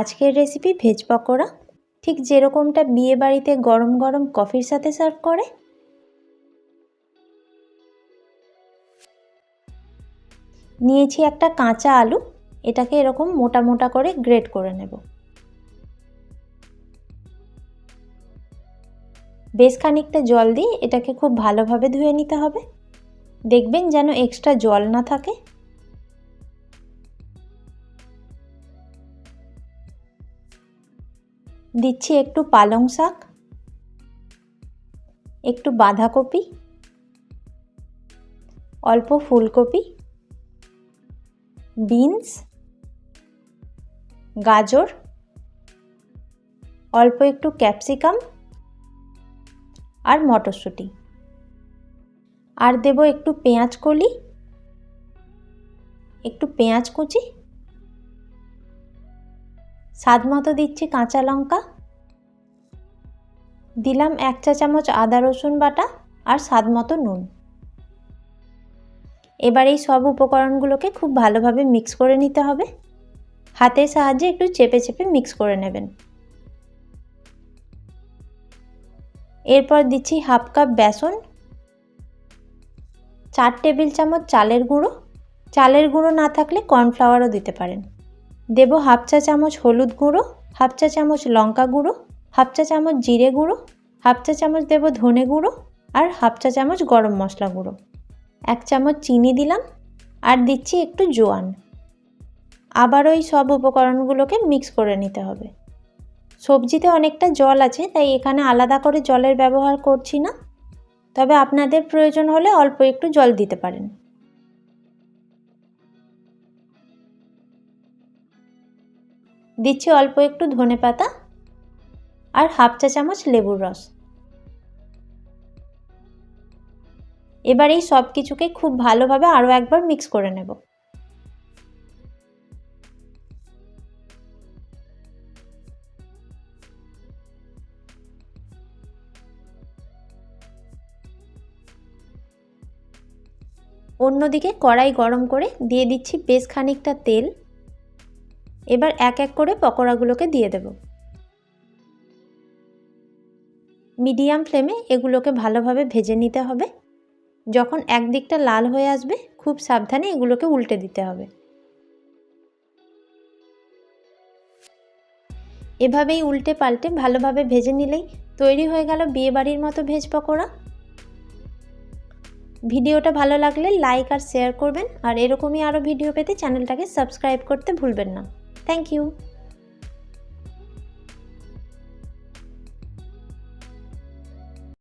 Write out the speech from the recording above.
আজকের recipe veg pakora? ঠিক যেরকমটা বিয়ে বাড়িতে গরম গরম কফির সাথে সার্ভ করে? নিয়েছি একটা কাঁচা আলু, এটাকে এরকম মোটা মোটা করে গ্রেট করে নেব। বেশ খানিকটা জল দিয়ে এটাকে খুব ভালোভাবে ধুয়ে নিতে হবে। দেখবেন যেন এক্সট্রা জল না থাকে। দিচ্ছি একটু পালং শাক, একটু বাঁধাকপি, অল্প ফুলকপি, বিনস, গাজর, অল্প একটু ক্যাপসিকাম আর মটরশুঁটি। আর দেব একটু পেঁয়াজ কলি, একটু পেঁয়াজ কুচি স্বাদ মতো দিচ্ছি কাঁচা লঙ্কা। দিলাম এক চা চামচ আদা, রসুন বাটা আর স্বাদ মতো নুন। এবার এই সব উপকরণগুলোকে খুব ভালোভাবে মিক্স করে নিতে হবে। হাতের সাহায্যে একটু চেপে চেপে মিক্স করে নেবেন। এরপর দিচ্ছি হাফ কাপ বেসন, চার টেবিল চামচ চালের গুঁড়ো। চালের গুঁড়ো না থাকলে কর্নফ্লাওয়ারও দিতে পারেন। দেব হাফ চা চামচ হলুদ গুঁড়ো, হাফ চা চামচ লঙ্কা গুঁড়ো, হাফ চা চামচ জিরে গুঁড়ো, হাফ চা চামচ দেব ধনে গুঁড়ো আর হাফ চা চামচ গরম মশলা গুঁড়ো। এক চামচ চিনি দিলাম আর দিচ্ছি একটু জোয়ান। আবার ওই সব উপকরণগুলোকে মিক্স করে নিতে হবে। সবজিতে অনেকটা জল আছে, তাই এখানে আলাদা করে জলের ব্যবহার করছি না। তবে আপনাদের প্রয়োজন হলে অল্প একটু জল দিতে পারেন। দিচ্ছি অল্প একটু ধনে পাতা আর হাফ চা চামচ লেবুর রস। এবার এই সব কিছুকে খুব ভালোভাবে আরও একবার মিক্স করে নেব। অন্যদিকে কড়াই গরম করে দিয়ে দিচ্ছি বেশ খানিকটা তেল। এবার এক এক করে পকোড়াগুলোকে দিয়ে দেব। মিডিয়াম ফ্লেমে এগুলোকে ভালোভাবে ভেজে নিতে হবে। যখন একদিকটা লাল হয়ে আসবে, খুব সাবধানে এগুলোকে উল্টে দিতে হবে। এভাবেই উল্টে পাল্টে ভালোভাবে ভেজে নিলেই তৈরি হয়ে গেল বিয়েবাড়ির মতো ভেজ পকোড়া। ভিডিওটা ভালো লাগলে লাইক আর শেয়ার করবেন। আর এরকমই আরও ভিডিও পেতে চ্যানেলটাকে সাবস্ক্রাইব করতে ভুলবেন না। Thank you